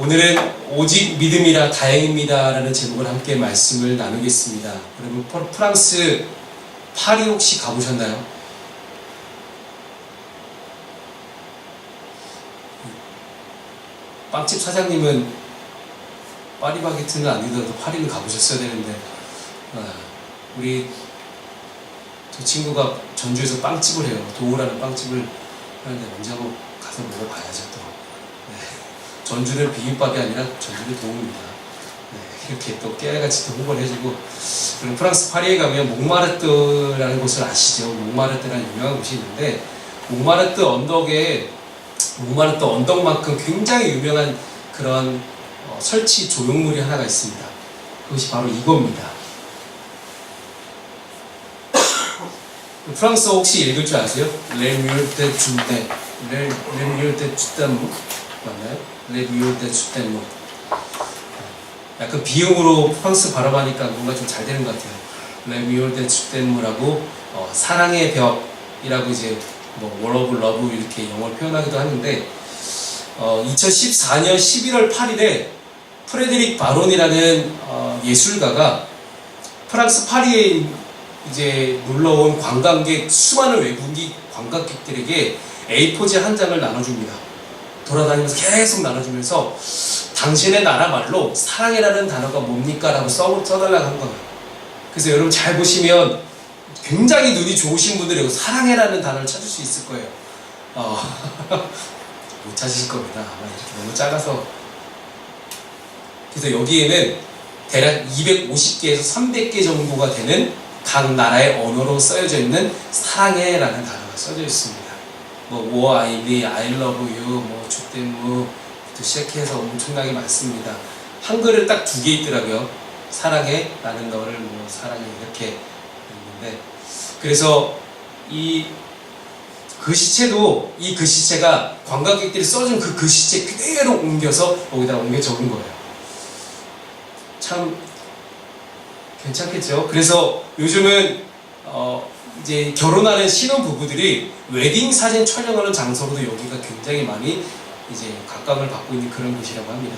오늘은 오직 믿음이라 다행입니다라는 제목을 함께 말씀을 나누겠습니다. 여러분 프- 프랑스 파리 혹시 가보셨나요? 빵집 사장님은 파리바게트는 아니더라도 파리는 가보셨어야 되는데 아, 우리 저 친구가 전주에서 빵집을 해요. 도우라는 빵집을 하는데 언제 한번 가서 먹어봐야죠. 전주는 비빔밥이 아니라 전주는 도우입니다. 네. 이렇게 또 깨알같이 또 홍보를 해주고 그리고 프랑스 파리에 가면 몽마르트라는 곳을 아시죠? 몽마르트라는 유명한 곳이 있는데 몽마르트 언덕에 몽마르트 언덕만큼 굉장히 유명한 그런 어, 설치 조형물이 하나가 있습니다. 그것이 바로 이겁니다. 프랑스어 혹시 읽을 줄 아세요? 레뮤르데 준데 레뮤르데 주단무 맞나요? 레뮤르데 주단무 약간 비음으로 프랑스 발음하니까 뭔가 좀 잘 되는 것 같아요. 레뮤르데 주단무라고 어, 사랑의 벽이라고 이제 뭐 워러브 러브 이렇게 영어를 표현하기도 하는데 어, 2014년 11월 8일에 프레드릭 바론이라는 어, 예술가가 프랑스 파리에 이제 놀러 온 관광객 수많은 외국인 관광객들에게 A4지 한 장을 나눠줍니다. 돌아다니면서 계속 나눠주면서 당신의 나라 말로 사랑이라는 단어가 뭡니까? 라고 써, 써달라고 한 거예요. 그래서 여러분 잘 보시면 굉장히 눈이 좋으신 분들이 사랑해라는 단어를 찾을 수 있을 거예요. 어, 못 찾으실 겁니다. 아마 이렇게 너무 작아서. 그래서 여기에는 대략 250개에서 300개 정도가 되는 각 나라의 언어로 써여져 있는 사랑해라는 단어가 써져 있습니다. 뭐 워, 아이비, I love you, 뭐 주댐무부터 시작해서 엄청나게 많습니다. 한글을 딱 두 개 있더라고요. 사랑해, 나는 너를 뭐 사랑해 이렇게 있는데 그래서 이 글씨체도 이 글씨체가 관광객들이 써준 그 글씨체 그대로 옮겨서 여기다 옮겨 적은 거예요. 참 괜찮겠죠. 그래서 요즘은 어 이제 결혼하는 신혼 부부들이 웨딩 사진 촬영하는 장소로도 여기가 굉장히 많이 이제 각광을 받고 있는 그런 곳이라고 합니다.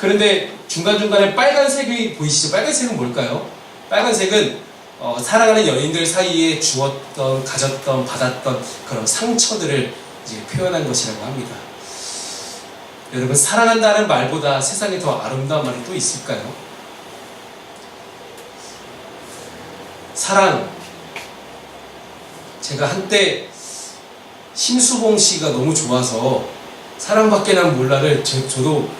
그런데 중간중간에 빨간색이 보이시죠? 빨간색은 뭘까요? 빨간색은 어, 사랑하는 연인들 사이에 주었던, 가졌던, 받았던 그런 상처들을 이제 표현한 것이라고 합니다. 여러분, 사랑한다는 말보다 세상에 더 아름다운 말이 또 있을까요? 사랑. 제가 한때 심수봉 씨가 너무 좋아서 사랑밖에 난 몰라를 저, 저도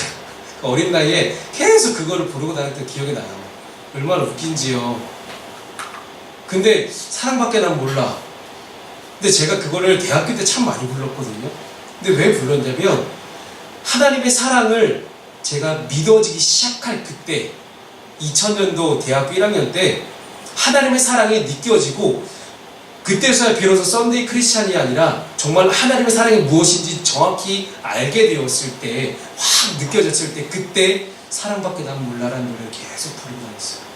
어린 나이에 계속 그거를 부르고 다녔던 기억이 나요. 얼마나 웃긴지요. 근데 사랑밖에 난 몰라. 근데 제가 그거를 대학교 때 참 많이 불렀거든요. 근데 왜 불렀냐면 하나님의 사랑을 제가 믿어지기 시작할 그때 2000년도 대학교 1학년 때 하나님의 사랑이 느껴지고 그때서야 비로소 썬데이 크리스찬이 아니라 정말 하나님의 사랑이 무엇인지 정확히 알게 되었을 때 확 느껴졌을 때 그때 사랑밖에 난 몰라라는 노래를 계속 부르고 다녔어요.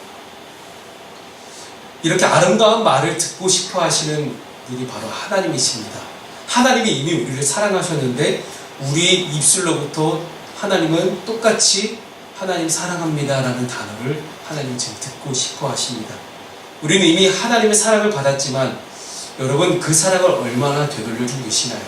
이렇게 아름다운 말을 듣고 싶어 하시는 분이 바로 하나님이십니다. 하나님이 이미 우리를 사랑하셨는데 우리 입술로부터 하나님은 똑같이 하나님 사랑합니다라는 단어를 하나님 지금 듣고 싶어 하십니다. 우리는 이미 하나님의 사랑을 받았지만 여러분 그 사랑을 얼마나 되돌려 주고 계시나요?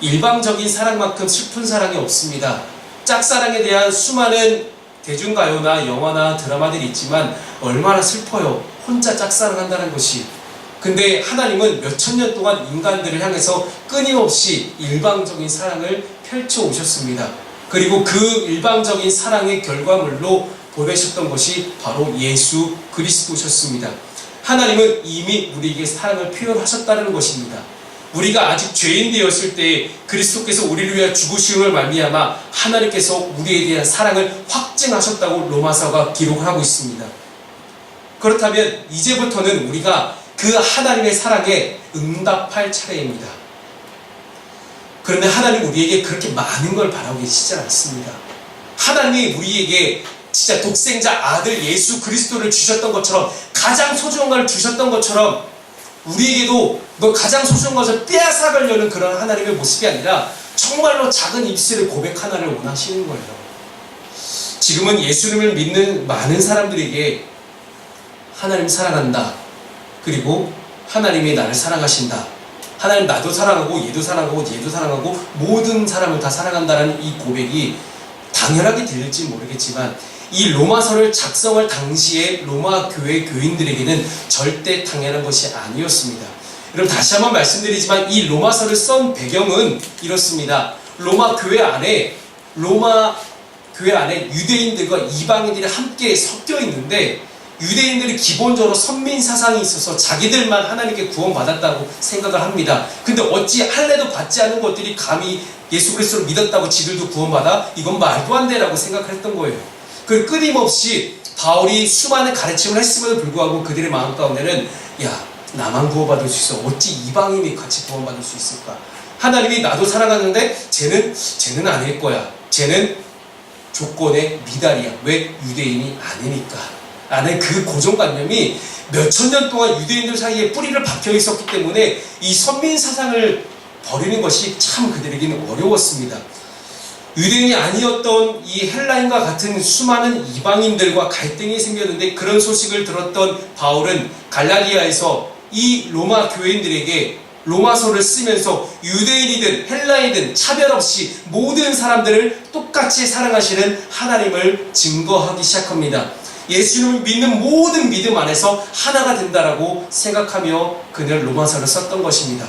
일방적인 사랑만큼 슬픈 사랑이 없습니다. 짝사랑에 대한 수많은 대중가요나 영화나 드라마들이 있지만 얼마나 슬퍼요. 혼자 짝사랑한다는 것이. 근데 하나님은 몇천 년 동안 인간들을 향해서 끊임없이 일방적인 사랑을 펼쳐 오셨습니다. 그리고 그 일방적인 사랑의 결과물로 보내셨던 것이 바로 예수 그리스도셨습니다. 하나님은 이미 우리에게 사랑을 표현하셨다는 것입니다. 우리가 아직 죄인 되었을 때 그리스도께서 우리를 위하여 죽으심을 말미암아 하나님께서 우리에 대한 사랑을 확증하셨다고 로마서가 기록을 하고 있습니다. 그렇다면 이제부터는 우리가 그 하나님의 사랑에 응답할 차례입니다. 그런데 하나님 우리에게 그렇게 많은 걸 바라고 계시지 않습니다. 하나님이 우리에게 진짜 독생자 아들 예수 그리스도를 주셨던 것처럼 가장 소중한 걸 주셨던 것처럼 우리에게도 너 가장 소중한 것을 빼앗아가려는 그런 하나님의 모습이 아니라 정말로 작은 입술의 고백 하나를 원하시는 거예요. 지금은 예수님을 믿는 많은 사람들에게 하나님 사랑한다. 그리고 하나님이 나를 사랑하신다. 하나님 나도 사랑하고 얘도 사랑하고 얘도 사랑하고 모든 사람을 다 사랑한다는 이 고백이 당연하게 들릴지 모르겠지만 이 로마서를 작성할 당시에 로마 교회 교인들에게는 절대 당연한 것이 아니었습니다. 여러분 다시 한번 말씀드리지만 이 로마서를 쓴 배경은 이렇습니다. 로마 교회 안에 로마 교회 안에 유대인들과 이방인들이 함께 섞여 있는데 유대인들이 기본적으로 선민 사상이 있어서 자기들만 하나님께 구원받았다고 생각을 합니다. 근데 어찌 할례도 받지 않은 것들이 감히 예수 그리스도를 믿었다고 지들도 구원받아? 이건 말도 안 되라고 생각했던 거예요. 그 끊임없이 바울이 수많은 가르침을 했음에도 불구하고 그들의 마음 가운데는 야 나만 구원받을 수 있어 어찌 이방인이 같이 구원받을 수 있을까? 하나님이 나도 사랑하는데 쟤는 쟤는 아닐 거야. 쟤는 조건의 미달이야. 왜 유대인이 아니니까. 라는 그 고정관념이 몇천 년 동안 유대인들 사이에 뿌리를 박혀 있었기 때문에 이 선민 사상을 버리는 것이 참 그들에게는 어려웠습니다. 유대인이 아니었던 이 헬라인과 같은 수많은 이방인들과 갈등이 생겼는데 그런 소식을 들었던 바울은 갈라디아에서 이 로마 교인들에게 로마서를 쓰면서 유대인이든 헬라인이든 차별 없이 모든 사람들을 똑같이 사랑하시는 하나님을 증거하기 시작합니다. 예수님을 믿는 모든 믿음 안에서 하나가 된다라고 생각하며 그는 로마서를 썼던 것입니다.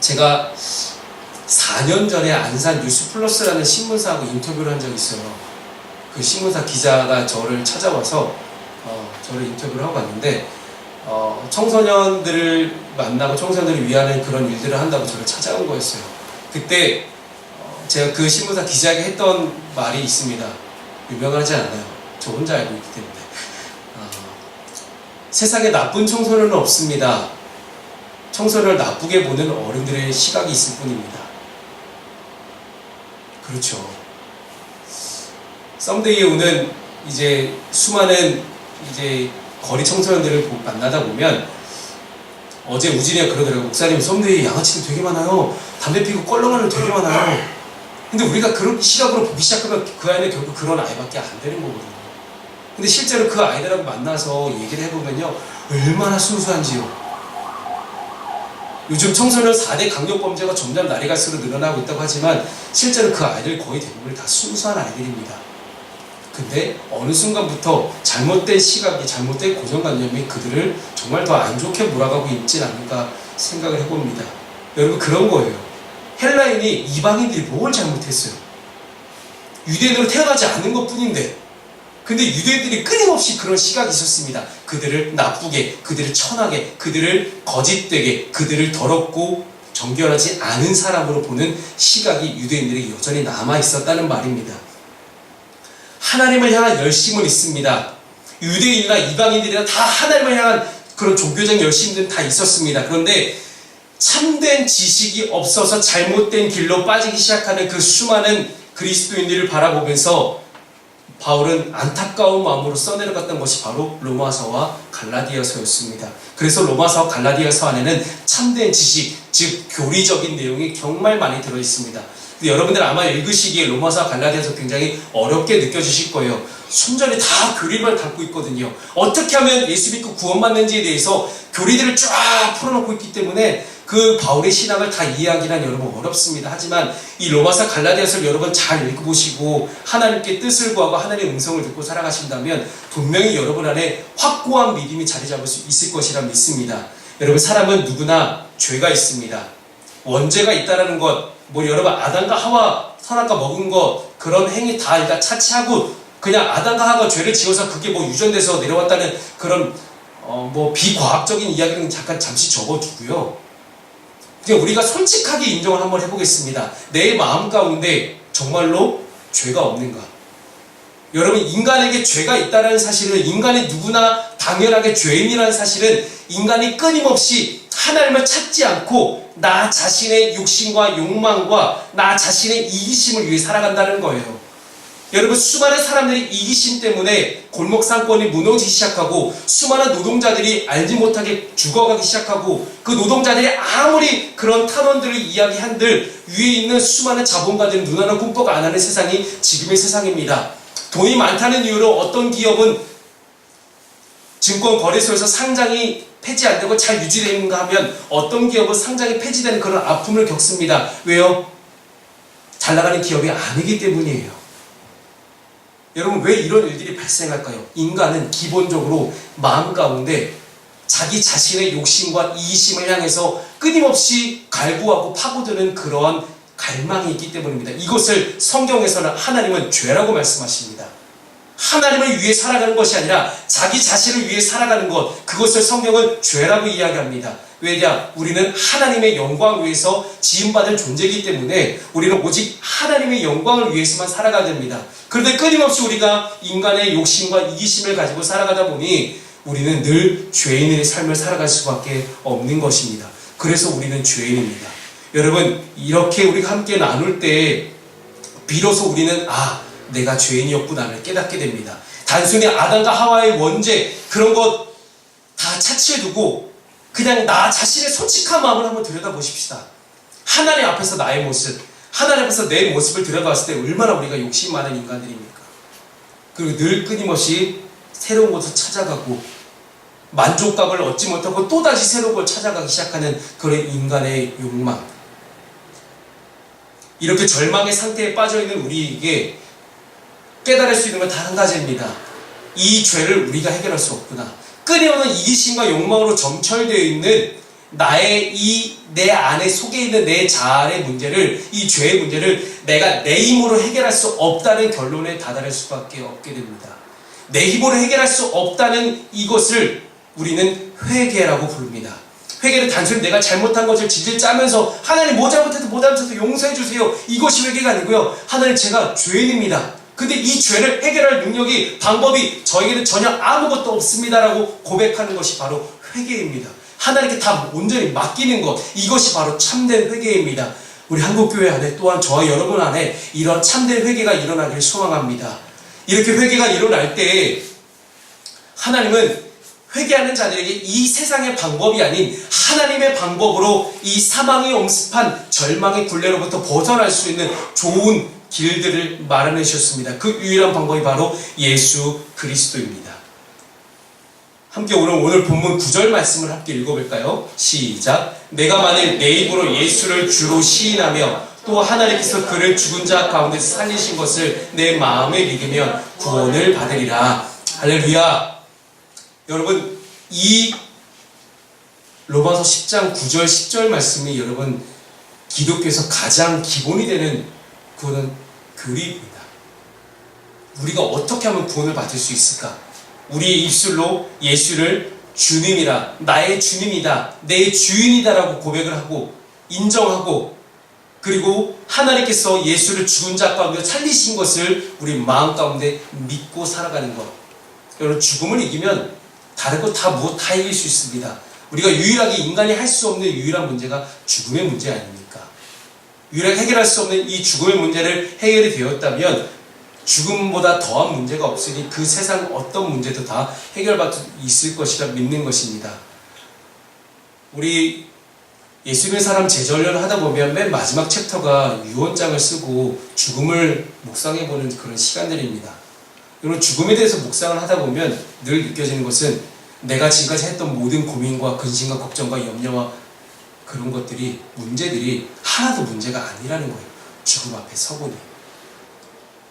제가 4년 전에 안산 뉴스플러스라는 신문사하고 인터뷰를 한 적이 있어요. 그 신문사 기자가 저를 찾아와서 어, 저를 인터뷰를 하고 갔는데 어, 청소년들을 만나고 청소년들을 위하는 그런 일들을 한다고 저를 찾아온 거였어요. 그때 어, 제가 그 신문사 기자에게 했던 말이 있습니다. 유명하지 않아요. 저 혼자 알고 있기 때문에. 어, 세상에 나쁜 청소년은 없습니다. 청소년을 나쁘게 보는 어른들의 시각이 있을 뿐입니다. 그렇죠. 썸데이에 오는 이제 수많은 이제 거리 청소년들을 보- 만나다 보면 어제 우진이가 그러더라고 목사님 썸데이 양아치들 되게 많아요. 담배 피고 껄렁하는 되게 많아요. 근데 우리가 그런 시각으로 보기 시작하면 그 아이는 결국 그런 아이밖에 안 되는 거거든요. 근데 실제로 그 아이들하고 만나서 얘기를 해보면요. 얼마나 순수한지요 요즘 청소년 4대 강력범죄가 점점 날이 갈수록 늘어나고 있다고 하지만 실제로 그 아이들 거의 대부분 다 순수한 아이들입니다. 근데 어느 순간부터 잘못된 시각이 잘못된 고정관념이 그들을 정말 더 안 좋게 몰아가고 있지 않을까 생각을 해봅니다. 여러분 그런 거예요. 헬라인이 이방인들이 뭘 잘못했어요? 유대인으로 태어나지 않은 것 뿐인데 근데 유대인들이 끊임없이 그런 시각이 있었습니다. 그들을 나쁘게, 그들을 천하게, 그들을 거짓되게, 그들을 더럽고 정결하지 않은 사람으로 보는 시각이 유대인들에게 여전히 남아 있었다는 말입니다. 하나님을 향한 열심은 있습니다. 유대인이나 이방인들이나 다 하나님을 향한 그런 종교적 열심들은 다 있었습니다. 그런데 참된 지식이 없어서 잘못된 길로 빠지기 시작하는 그 수많은 그리스도인들을 바라보면서 바울은 안타까운 마음으로 써내려갔던 것이 바로 로마서와 갈라디아서였습니다. 그래서 로마서와 갈라디아서 안에는 참된 지식, 즉 교리적인 내용이 정말 많이 들어 있습니다. 여러분들 아마 읽으시기에 로마서와 갈라디아서 굉장히 어렵게 느껴지실 거예요. 순전히 다 교리만 담고 있거든요. 어떻게 하면 예수 믿고 구원받는지에 대해서 교리들을 쫙 풀어놓고 있기 때문에 그 바울의 신앙을 다 이해하기란 여러분 어렵습니다. 하지만 이 로마서 갈라디아서를 여러분 잘 읽어보시고 하나님께 뜻을 구하고 하나님의 음성을 듣고 살아가신다면 분명히 여러분 안에 확고한 믿음이 자리 잡을 수 있을 것이라 믿습니다. 여러분 사람은 누구나 죄가 있습니다. 원죄가 있다라는 것, 뭐 여러분 아담과 하와 선악과 먹은 것 그런 행위 다 일단 차치하고 그냥 아담과 하와가 죄를 지어서 그게 뭐 유전돼서 내려왔다는 그런 어 뭐 비과학적인 이야기는 잠깐 잠시 접어두고요. 그냥 우리가 솔직하게 인정을 한번 해보겠습니다. 내 마음 가운데 정말로 죄가 없는가? 여러분 인간에게 죄가 있다는 사실은 인간이 누구나 당연하게 죄인이라는 사실은 인간이 끊임없이 하나님을 찾지 않고 나 자신의 욕심과 욕망과 나 자신의 이기심을 위해 살아간다는 거예요. 여러분 수많은 사람들이 이기심 때문에 골목 상권이 무너지기 시작하고 수많은 노동자들이 알지 못하게 죽어가기 시작하고 그 노동자들이 아무리 그런 탄원들을 이야기한들 위에 있는 수많은 자본가들이 눈하나 꿈뻑 안 하는 세상이 지금의 세상입니다. 돈이 많다는 이유로 어떤 기업은 증권 거래소에서 상장이 폐지 안 되고 잘 유지되는가 하면 어떤 기업은 상장이 폐지되는 그런 아픔을 겪습니다. 왜요? 잘 나가는 기업이 아니기 때문이에요. 여러분 왜 이런 일들이 발생할까요? 인간은 기본적으로 마음 가운데 자기 자신의 욕심과 이심을 향해서 끊임없이 갈구하고 파고드는 그러한 갈망이 있기 때문입니다. 이것을 성경에서는 하나님은 죄라고 말씀하십니다. 하나님을 위해 살아가는 것이 아니라 자기 자신을 위해 살아가는 것, 그것을 성경은 죄라고 이야기합니다. 왜냐? 우리는 하나님의 영광을 위해서 지음받은 존재이기 때문에 우리는 오직 하나님의 영광을 위해서만 살아가야 됩니다. 그런데 끊임없이 우리가 인간의 욕심과 이기심을 가지고 살아가다 보니 우리는 늘 죄인의 삶을 살아갈 수밖에 없는 것입니다. 그래서 우리는 죄인입니다. 여러분, 이렇게 우리가 함께 나눌 때 비로소 우리는 아, 내가 죄인이었구나를 깨닫게 됩니다. 단순히 아담과 하와의 원죄 그런 것 다 차치해 두고 그냥 나 자신의 솔직한 마음을 한번 들여다보십시다. 하나님 앞에서 나의 모습, 하나님 앞에서 내 모습을 들여다봤을 때 얼마나 우리가 욕심 많은 인간들입니까? 그리고 늘 끊임없이 새로운 것을 찾아가고 만족감을 얻지 못하고 또다시 새로운 걸 찾아가기 시작하는 그런 인간의 욕망. 이렇게 절망의 상태에 빠져 있는 우리에게 깨달을 수 있는 건단한 가지입니다. 이 죄를 우리가 해결할 수 없구나. 끊임없는 이기심과 욕망으로 점철되어 있는 나의 이 내 안에 속에 있는 내 자아의 문제를 이 죄의 문제를 내가 내 힘으로 해결할 수 없다는 결론에 다다를 수밖에 없게 됩니다. 내 힘으로 해결할 수 없다는 이것을 우리는 회개라고 부릅니다. 회개는 단순히 내가 잘못한 것을 질질 짜면서 하나님 뭐 잘못해도 뭐 잘못해도 용서해 주세요. 이것이 회개가 아니고요. 하나님 제가 죄인입니다. 근데 이 죄를 해결할 능력이 방법이 저에게는 전혀 아무것도 없습니다라고 고백하는 것이 바로 회개입니다. 하나님께 다 온전히 맡기는 것 이것이 바로 참된 회개입니다. 우리 한국교회 안에 또한 저와 여러분 안에 이런 참된 회개가 일어나기를 소망합니다. 이렇게 회개가 일어날 때 하나님은 회개하는 자들에게 이 세상의 방법이 아닌 하나님의 방법으로 이 사망이 엄습한 절망의 굴레로부터 벗어날 수 있는 좋은 길들을 마련해 주셨습니다. 그 유일한 방법이 바로 예수 그리스도입니다. 함께 오늘 오늘 본문 9절 말씀을 함께 읽어볼까요? 시작. 내가 만일 내 입으로 예수를 주로 시인하며 또 하나님께서 그를 죽은 자 가운데서 살리신 것을 내 마음에 믿으면 구원을 받으리라. 할렐루야. 여러분 이 로마서 10장 9절 10절 말씀이 여러분 기독교에서 가장 기본이 되는 그거는 교리입니다. 우리가 어떻게 하면 구원을 받을 수 있을까? 우리의 입술로 예수를 주님이라, 나의 주님이다, 내 주인이다라고 고백을 하고 인정하고 그리고 하나님께서 예수를 죽은 자 가운데 살리신 것을 우리 마음 가운데 믿고 살아가는 것. 여러분 죽음을 이기면 다른 것다 무엇 다 이길 수 있습니다. 우리가 유일하게 인간이 할 수 없는 유일한 문제가 죽음의 문제 아닙니까? 유일하게 해결할 수 없는 이 죽음의 문제를 해결이 되었다면 죽음보다 더한 문제가 없으니 그 세상 어떤 문제도 다 해결받을 수 있을 것이라 믿는 것입니다. 우리 예수님의 사람 제전련을 하다 보면 맨 마지막 챕터가 유언장을 쓰고 죽음을 묵상해보는 그런 시간들입니다. 여러분 죽음에 대해서 묵상을 하다 보면 늘 느껴지는 것은 내가 지금까지 했던 모든 고민과 근심과 걱정과 염려와 그런 것들이 문제들이 하나도 문제가 아니라는 거예요. 죽음 앞에 서보니.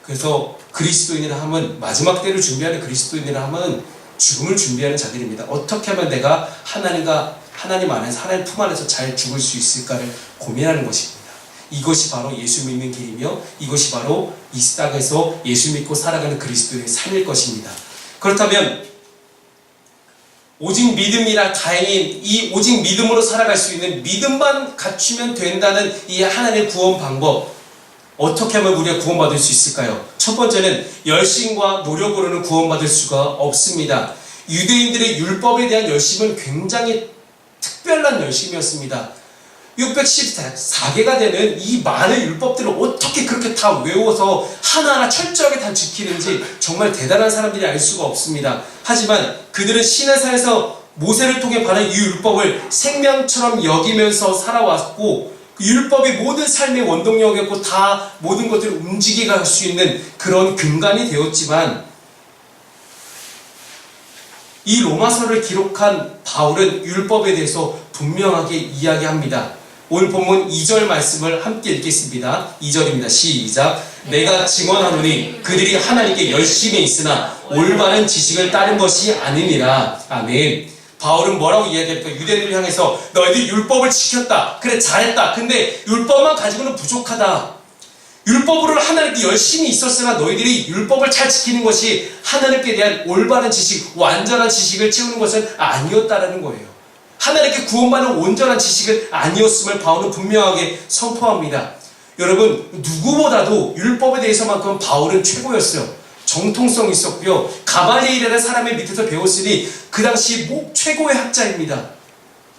그래서 그리스도인이라 하면 마지막 때를 준비하는 그리스도인이라 하면 죽음을 준비하는 자들입니다. 어떻게 하면 내가 하나님과 하나님 안에서 하나님 품 안에서 잘 죽을 수 있을까를 고민하는 것입니다. 이것이 바로 예수 믿는 길이며 이것이 바로 이 땅에서 예수 믿고 살아가는 그리스도의 삶일 것입니다. 그렇다면 오직 믿음이라 다행인 이 오직 믿음으로 살아갈 수 있는 믿음만 갖추면 된다는 이 하나님의 구원 방법 어떻게 하면 우리가 구원받을 수 있을까요? 첫 번째는 열심과 노력으로는 구원받을 수가 없습니다. 유대인들의 율법에 대한 열심은 굉장히 특별한 열심이었습니다. 614개가 되는 이 많은 율법들을 어떻게 그렇게 다 외워서 하나하나 철저하게 다 지키는지 정말 대단한 사람들이 알 수가 없습니다. 하지만 그들은 시내산에서 모세를 통해 받은 이 율법을 생명처럼 여기면서 살아왔고 그 율법이 모든 삶의 원동력이었고 다 모든 것들을 움직이게 할 수 있는 그런 근간이 되었지만 이 로마서를 기록한 바울은 율법에 대해서 분명하게 이야기합니다. 오늘 본문 2절 말씀을 함께 읽겠습니다. 2절입니다. 시작. 내가 증언하노니 그들이 하나님께 열심히 있으나 올바른 지식을 따른 것이 아니니라. 아멘. 바울은 뭐라고 이야기할까? 유대인을 향해서 너희들이 율법을 지켰다. 그래 잘했다. 근데 율법만 가지고는 부족하다. 율법으로 하나님께 열심히 있었으나 너희들이 율법을 잘 지키는 것이 하나님께 대한 올바른 지식, 완전한 지식을 채우는 것은 아니었다라는 거예요. 하나님께 구원받는 온전한 지식은 아니었음을 바울은 분명하게 선포합니다. 여러분, 누구보다도 율법에 대해서만큼 바울은 최고였어요. 정통성이 있었고요. 가발리엘이라는 사람의 밑에서 배웠으니 그 당시 뭐 최고의 학자입니다.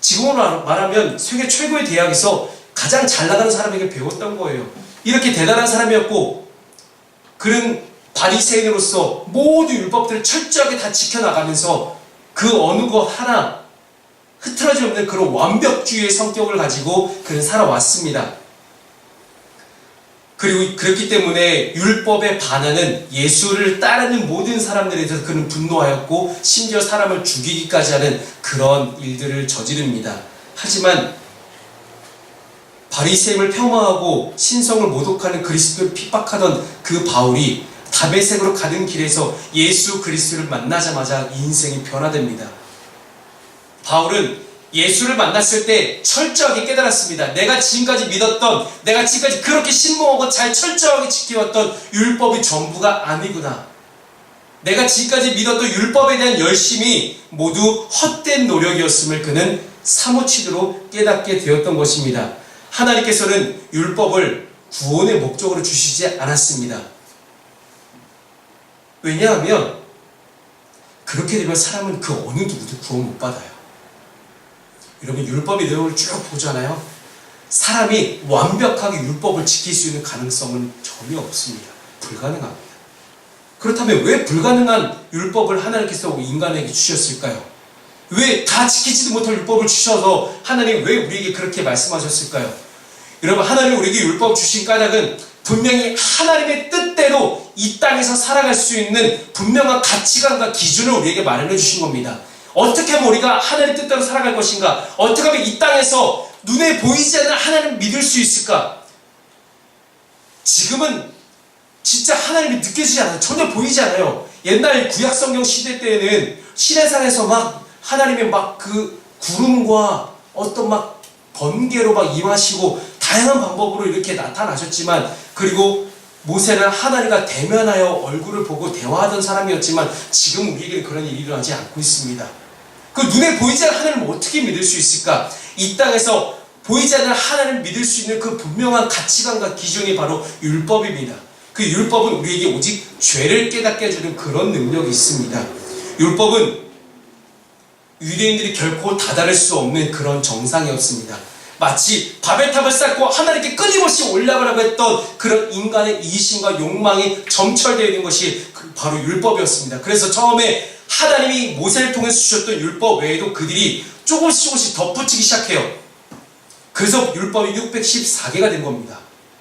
지금으로 말하면 세계 최고의 대학에서 가장 잘 나가는 사람에게 배웠던 거예요. 이렇게 대단한 사람이었고 그는 바리새인으로서 모든 율법들을 철저하게 다 지켜나가면서 그 어느 것 하나 흐트러짐 없는 그런 완벽주의의 성격을 가지고 그는 살아왔습니다. 그리고 그렇기 때문에 율법에 반하는 예수를 따르는 모든 사람들에 대해서 그는 분노하였고 심지어 사람을 죽이기까지 하는 그런 일들을 저지릅니다. 하지만 바리새임을 폄하하고 신성을 모독하는 그리스도를 핍박하던 그 바울이 다메섹으로 가는 길에서 예수 그리스도를 만나자마자 인생이 변화됩니다. 바울은 예수를 만났을 때 철저하게 깨달았습니다. 내가 지금까지 믿었던, 내가 지금까지 그렇게 신봉하고 잘 철저하게 지켜왔던 율법이 전부가 아니구나. 내가 지금까지 믿었던 율법에 대한 열심이 모두 헛된 노력이었음을 그는 사무치도록 깨닫게 되었던 것입니다. 하나님께서는 율법을 구원의 목적으로 주시지 않았습니다. 왜냐하면 그렇게 되면 사람은 그 어느 누구도 구원 못 받아요. 여러분 율법의 내용을 쭉 보잖아요. 사람이 완벽하게 율법을 지킬 수 있는 가능성은 전혀 없습니다. 불가능합니다. 그렇다면 왜 불가능한 율법을 하나님께서 인간에게 주셨을까요? 왜 다 지키지도 못할 율법을 주셔서 하나님 왜 우리에게 그렇게 말씀하셨을까요? 여러분 하나님 우리에게 율법 주신 까닭은 분명히 하나님의 뜻대로 이 땅에서 살아갈 수 있는 분명한 가치관과 기준을 우리에게 마련해 주신 겁니다. 어떻게 하면 우리가 하나님 뜻대로 살아갈 것인가? 어떻게 하면 이 땅에서 눈에 보이지 않는 하나님을 믿을 수 있을까? 지금은 진짜 하나님이 느껴지지 않아요. 전혀 보이지 않아요. 옛날 구약 성경 시대 때에는 시내산에서 막 하나님의 막 그 구름과 어떤 막 번개로 막 임하시고 다양한 방법으로 이렇게 나타나셨지만 그리고 모세는 하나님과 대면하여 얼굴을 보고 대화하던 사람이었지만 지금 우리에게는 그런 일이 일어나지 않고 있습니다. 그 눈에 보이지 않는 하나님을 어떻게 믿을 수 있을까? 이 땅에서 보이지 않는 하나님을 믿을 수 있는 그 분명한 가치관과 기준이 바로 율법입니다. 그 율법은 우리에게 오직 죄를 깨닫게 해주는 그런 능력이 있습니다. 율법은 유대인들이 결코 다다를 수 없는 그런 정상이었습니다. 마치 바벨탑을 쌓고 하나님께 끊임없이 올라가라고 했던 그런 인간의 이심과 욕망이 점철되어 있는 것이 그 바로 율법이었습니다. 그래서 처음에 하나님이 모세를 통해서 주셨던 율법 외에도 그들이 조금씩 조금씩 덧붙이기 시작해요. 그래서 율법이 614개가 된 겁니다.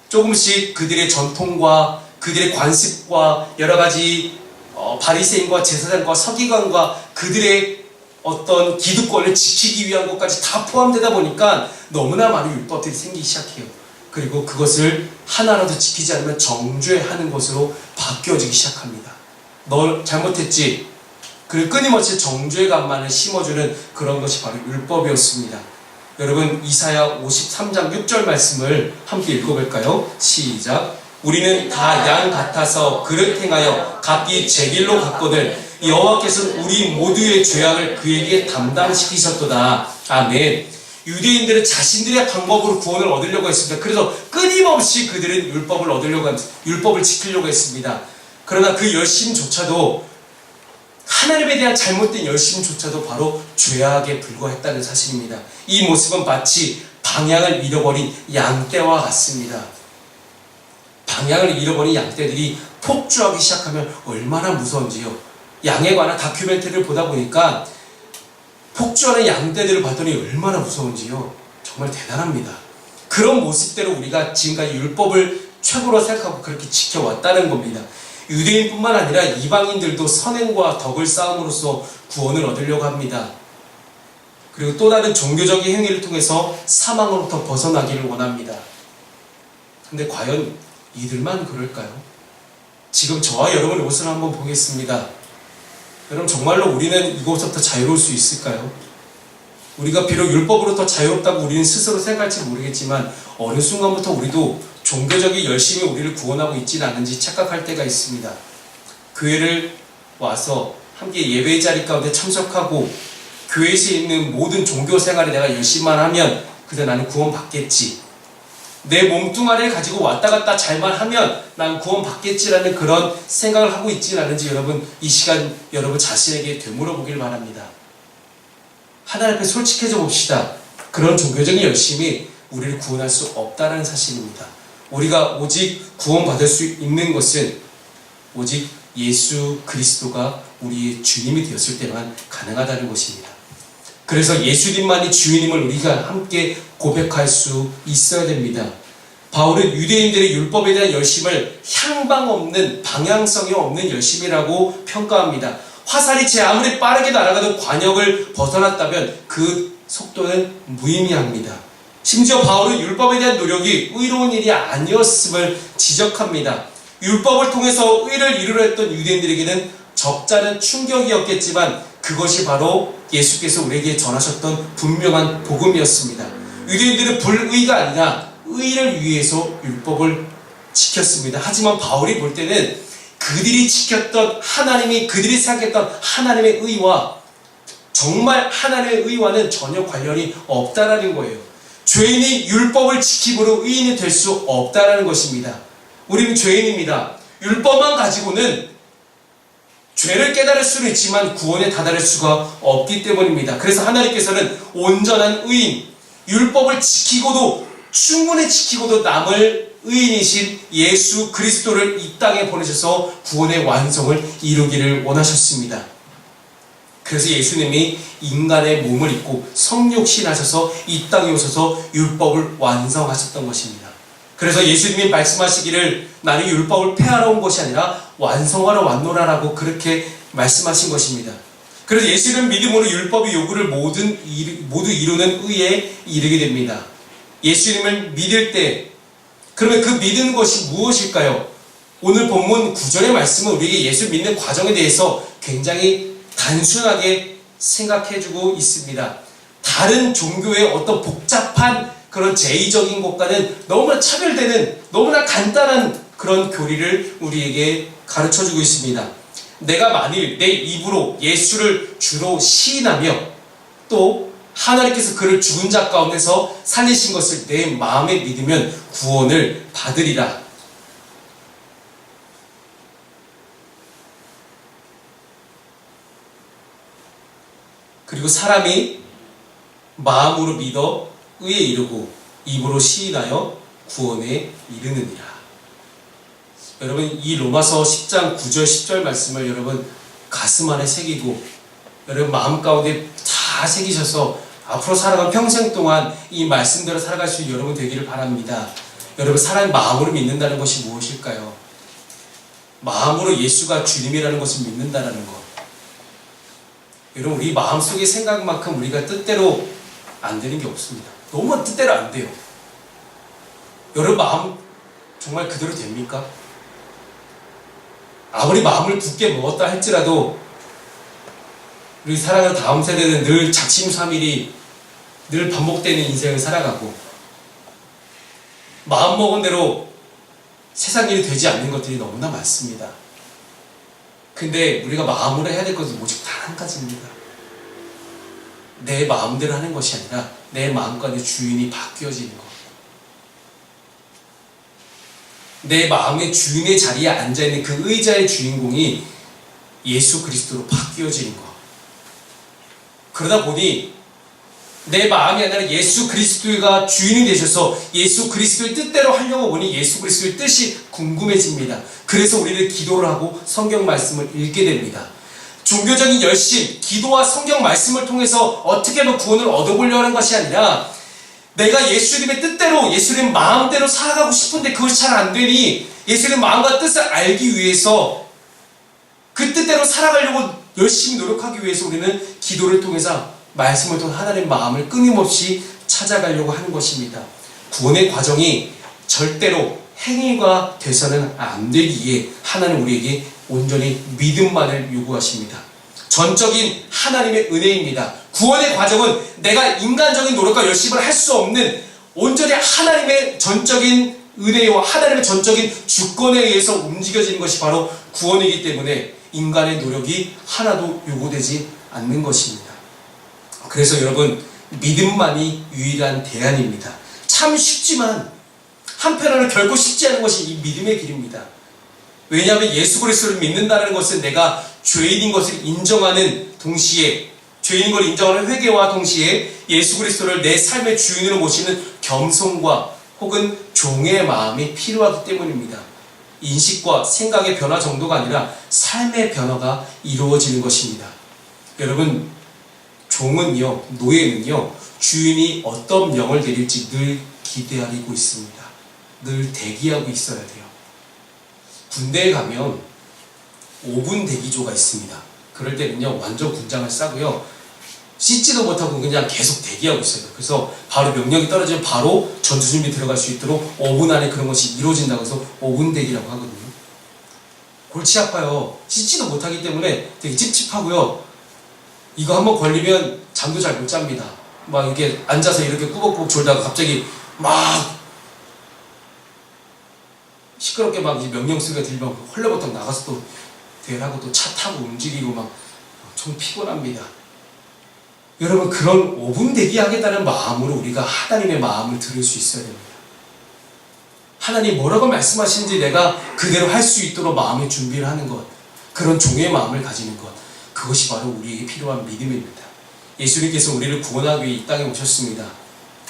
조금씩 그들의 전통과 그들의 관습과 여러 가지 어, 바리새인과 제사장과 서기관과 그들의 어떤 기득권을 지키기 위한 것까지 다 포함되다 보니까 너무나 많은 율법들이 생기기 시작해요. 그리고 그것을 하나라도 지키지 않으면 정죄하는 것으로 바뀌어지기 시작합니다. 널 잘못했지. 그리고 끊임없이 정죄감만을 심어주는 그런 것이 바로 율법이었습니다. 여러분 이사야 53장 6절 말씀을 함께 읽어볼까요? 시작. 우리는 다 양 같아서 그릇 행하여 각기 제 길로 갔거늘 여호와께서는 우리 모두의 죄악을 그에게 담당시키셨도다. 아멘. 유대인들은 자신들의 방법으로 구원을 얻으려고 했습니다. 그래서 끊임없이 그들은 율법을 얻으려고 율법을 지키려고 했습니다. 그러나 그 열심조차도 하나님에 대한 잘못된 열심조차도 바로 죄악에 불과했다는 사실입니다. 이 모습은 마치 방향을 잃어버린 양떼와 같습니다. 방향을 잃어버린 양떼들이 폭주하기 시작하면 얼마나 무서운지요. 양에 관한 다큐멘터리를 보다 보니까 폭주하는 양떼들을 봤더니 얼마나 무서운지요. 정말 대단합니다. 그런 모습대로 우리가 지금까지 율법을 최고로 생각하고 그렇게 지켜왔다는 겁니다. 유대인뿐만 아니라 이방인들도 선행과 덕을 쌓음으로써 구원을 얻으려고 합니다. 그리고 또 다른 종교적인 행위를 통해서 사망으로부터 벗어나기를 원합니다. 근데 과연 이들만 그럴까요? 지금 저와 여러분의 모습을 한번 보겠습니다. 여러분 정말로 우리는 이곳부터 자유로울 수 있을까요? 우리가 비록 율법으로부터 자유롭다고 우리는 스스로 생각할지 모르겠지만 어느 순간부터 우리도 종교적인 열심히 우리를 구원하고 있지는 않은지 착각할 때가 있습니다. 교회를 와서 함께 예배의 자리 가운데 참석하고 교회에서 있는 모든 종교 생활에 내가 열심만 하면 그때 나는 구원받겠지. 내 몸뚱아리를 가지고 왔다 갔다 잘만 하면 난 구원받겠지라는 그런 생각을 하고 있지는 않은지 여러분 이 시간 여러분 자신에게 되물어 보길 바랍니다. 하나님 앞에 솔직해져 봅시다. 그런 종교적인 열심이 우리를 구원할 수 없다는 사실입니다. 우리가 오직 구원받을 수 있는 것은 오직 예수 그리스도가 우리의 주님이 되었을 때만 가능하다는 것입니다. 그래서 예수님만이 주인임을 우리가 함께 고백할 수 있어야 됩니다. 바울은 유대인들의 율법에 대한 열심을 향방 없는 방향성이 없는 열심이라고 평가합니다. 화살이 제 아무리 빠르게 날아가도 관역을 벗어났다면 그 속도는 무의미합니다. 심지어 바울은 율법에 대한 노력이 의로운 일이 아니었음을 지적합니다. 율법을 통해서 의를 이루려 했던 유대인들에게는 적잖은 충격이었겠지만 그것이 바로 예수께서 우리에게 전하셨던 분명한 복음이었습니다. 유대인들은 불의가 아니라 의를 위해서 율법을 지켰습니다. 하지만 바울이 볼 때는 그들이 지켰던 하나님이 그들이 생각했던 하나님의 의와 정말 하나님의 의와는 전혀 관련이 없다라는 거예요. 죄인이 율법을 지키고로 의인이 될 수 없다라는 것입니다. 우리는 죄인입니다. 율법만 가지고는 죄를 깨달을 수는 있지만 구원에 다다를 수가 없기 때문입니다. 그래서 하나님께서는 온전한 의인, 율법을 지키고도 충분히 지키고도 남을 의인이신 예수 그리스도를 이 땅에 보내셔서 구원의 완성을 이루기를 원하셨습니다. 그래서 예수님이 인간의 몸을 입고 성육신하셔서 이 땅에 오셔서 율법을 완성하셨던 것입니다. 그래서 예수님이 말씀하시기를 나는 율법을 폐하러 온 것이 아니라 완성하러 왔노라라고 그렇게 말씀하신 것입니다. 그래서 예수는 믿음으로 율법의 요구를 모든 모두 이루는 의에 이르게 됩니다. 예수님을 믿을 때 그러면 그 믿는 것이 무엇일까요? 오늘 본문 구절의 말씀은 우리에게 예수 믿는 과정에 대해서 굉장히 단순하게 생각해주고 있습니다. 다른 종교의 어떤 복잡한 그런 제의적인 것과는 너무나 차별되는 너무나 간단한 그런 교리를 우리에게 가르쳐 주고 있습니다. 내가 만일 내 입으로 예수를 주로 시인하며 또 하나님께서 그를 죽은 자 가운데서 살리신 것을 내 마음에 믿으면 구원을 받으리라. 그리고 사람이 마음으로 믿어 의에 이르고 입으로 시인하여 구원에 이르느니라. 여러분 이 로마서 10장 9절 10절 말씀을 여러분 가슴 안에 새기고 여러분 마음 가운데 다 새기셔서 앞으로 살아간 평생 동안 이 말씀대로 살아갈 수 있는 여러분 되기를 바랍니다. 여러분 사람의 마음으로 믿는다는 것이 무엇일까요? 마음으로 예수가 주님이라는 것을 믿는다는 것. 여러분 우리 마음속의 생각만큼 우리가 뜻대로 안 되는 게 없습니다. 너무 뜻대로 안 돼요. 여러분 마음 정말 그대로 됩니까? 아무리 마음을 굳게 먹었다 할지라도 우리 살아가는 다음 세대는 늘 작심삼일이 늘 반복되는 인생을 살아가고 마음먹은 대로 세상 일이 되지 않는 것들이 너무나 많습니다. 근데 우리가 마음으로 해야 될 것은 오직 단 한 가지입니다. 내 마음대로 하는 것이 아니라 내 마음과 내 주인이 바뀌어지는 것. 내 마음의 주인의 자리에 앉아있는 그 의자의 주인공이 예수 그리스도로 바뀌어지는 것. 그러다 보니 내 마음이 아니라 예수 그리스도가 주인이 되셔서 예수 그리스도의 뜻대로 하려고 보니 예수 그리스도의 뜻이 궁금해집니다. 그래서 우리는 기도를 하고 성경 말씀을 읽게 됩니다. 종교적인 열심, 기도와 성경 말씀을 통해서 어떻게 하면 구원을 얻어보려 하는 것이 아니라 내가 예수님의 뜻대로 예수님 마음대로 살아가고 싶은데 그것이 잘 안 되니 예수님 마음과 뜻을 알기 위해서 그 뜻대로 살아가려고 열심히 노력하기 위해서 우리는 기도를 통해서 말씀을 통해 하나님의 마음을 끊임없이 찾아가려고 하는 것입니다. 구원의 과정이 절대로 행위가 돼서는 안 되기에 하나님 우리에게 온전히 믿음만을 요구하십니다. 전적인 하나님의 은혜입니다. 구원의 과정은 내가 인간적인 노력과 열심을 할 수 없는 온전히 하나님의 전적인 은혜와 하나님의 전적인 주권에 의해서 움직여지는 것이 바로 구원이기 때문에 인간의 노력이 하나도 요구되지 않는 것입니다. 그래서 여러분 믿음만이 유일한 대안입니다. 참 쉽지만 한편으로는 결코 쉽지 않은 것이 이 믿음의 길입니다. 왜냐하면 예수 그리스도를 믿는다는 것은 내가 죄인인 것을 인정하는 동시에 죄인인 걸 인정하는 회개와 동시에 예수 그리스도를 내 삶의 주인으로 모시는 겸손과 혹은 종의 마음이 필요하기 때문입니다. 인식과 생각의 변화 정도가 아니라 삶의 변화가 이루어지는 것입니다. 여러분 종은요, 노예는요, 주인이 어떤 명을 내릴지 늘 기대하고 있습니다. 늘 대기하고 있어야 돼요. 군대에 가면 5분 대기조가 있습니다. 그럴 때는요, 완전 군장을 싸고요, 씻지도 못하고 그냥 계속 대기하고 있어요. 그래서 바로 명령이 떨어지면 바로 전투 준비 들어갈 수 있도록 5분 안에 그런 것이 이루어진다고 해서 5분 대기라고 하거든요. 골치 아파요. 씻지도 못하기 때문에 되게 찝찝하고요. 이거 한번 걸리면 잠도 잘 못 잡니다. 막 이렇게 앉아서 이렇게 꾸벅꾸벅 졸다가 갑자기 막 시끄럽게 막 명령 소리가 들리면 헐레버떡 나가서 또 대회하고 또 차 타고 움직이고 막 엄청 피곤합니다. 여러분 그런 5분 대기하겠다는 마음으로 우리가 하나님의 마음을 들을 수 있어야 됩니다. 하나님 뭐라고 말씀하시는지 내가 그대로 할 수 있도록 마음의 준비를 하는 것 그런 종의 마음을 가지는 것 그것이 바로 우리에게 필요한 믿음입니다. 예수님께서 우리를 구원하기 위해 이 땅에 오셨습니다.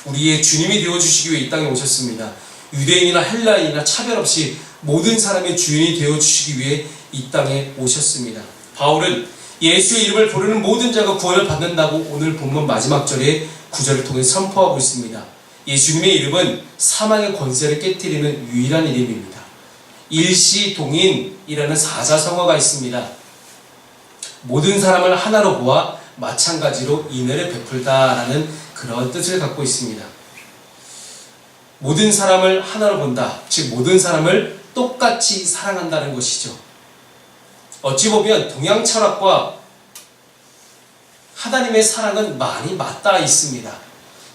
우리의 주님이 되어주시기 위해 이 땅에 오셨습니다. 유대인이나 헬라인이나 차별 없이 모든 사람의 주인이 되어주시기 위해 이 땅에 오셨습니다. 바울은 예수의 이름을 부르는 모든 자가 구원을 받는다고 오늘 본문 마지막 절에 구절을 통해 선포하고 있습니다. 예수님의 이름은 사망의 권세를 깨뜨리는 유일한 이름입니다. 일시동인이라는 사자성어가 있습니다. 모든 사람을 하나로 보아 마찬가지로 인애를 베풀다라는 그런 뜻을 갖고 있습니다. 모든 사람을 하나로 본다. 즉, 모든 사람을 똑같이 사랑한다는 것이죠. 어찌 보면 동양 철학과 하나님의 사랑은 많이 맞닿아 있습니다.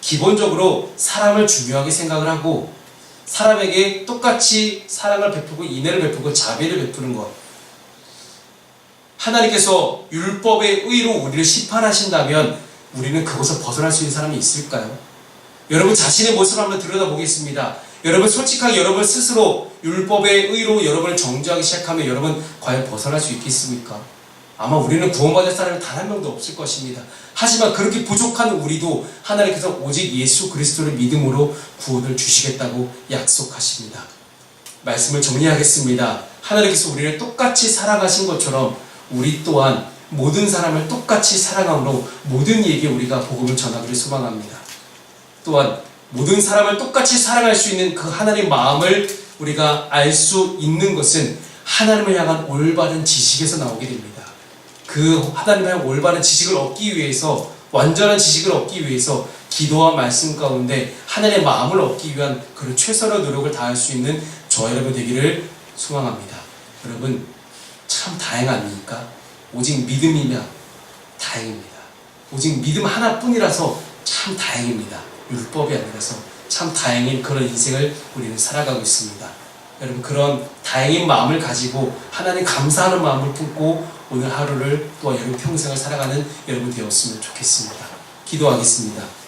기본적으로 사람을 중요하게 생각을 하고 사람에게 똑같이 사랑을 베푸고 인애를 베푸고 자비를 베푸는 것. 하나님께서 율법의 의로 우리를 심판하신다면 우리는 그곳을 벗어날 수 있는 사람이 있을까요? 여러분 자신의 모습을 한번 들여다보겠습니다. 여러분 솔직하게 여러분 스스로 율법의 의로 여러분을 정죄하기 시작하면 여러분 과연 벗어날 수 있겠습니까? 아마 우리는 구원받을 사람이 단 한 명도 없을 것입니다. 하지만 그렇게 부족한 우리도 하나님께서 오직 예수 그리스도를 믿음으로 구원을 주시겠다고 약속하십니다. 말씀을 정리하겠습니다. 하나님께서 우리를 똑같이 사랑하신 것처럼 우리 또한 모든 사람을 똑같이 사랑함으로 모든 이에게 우리가 복음을 전하기를 소망합니다. 또한 모든 사람을 똑같이 사랑할 수 있는 그 하나님의 마음을 우리가 알 수 있는 것은 하나님을 향한 올바른 지식에서 나오게 됩니다. 그 하나님을 향한 올바른 지식을 얻기 위해서 완전한 지식을 얻기 위해서 기도와 말씀 가운데 하나님의 마음을 얻기 위한 그런 최선의 노력을 다할 수 있는 저 여러분 되기를 소망합니다. 여러분 참 다행합니까? 오직 믿음이면 다행입니다. 오직 믿음 하나뿐이라서 참 다행입니다. 율법이 아니라서 참 다행인 그런 인생을 우리는 살아가고 있습니다. 여러분 그런 다행인 마음을 가지고 하나님 감사하는 마음을 품고 오늘 하루를 또한 여러분 평생을 살아가는 여러분 되었으면 좋겠습니다. 기도하겠습니다.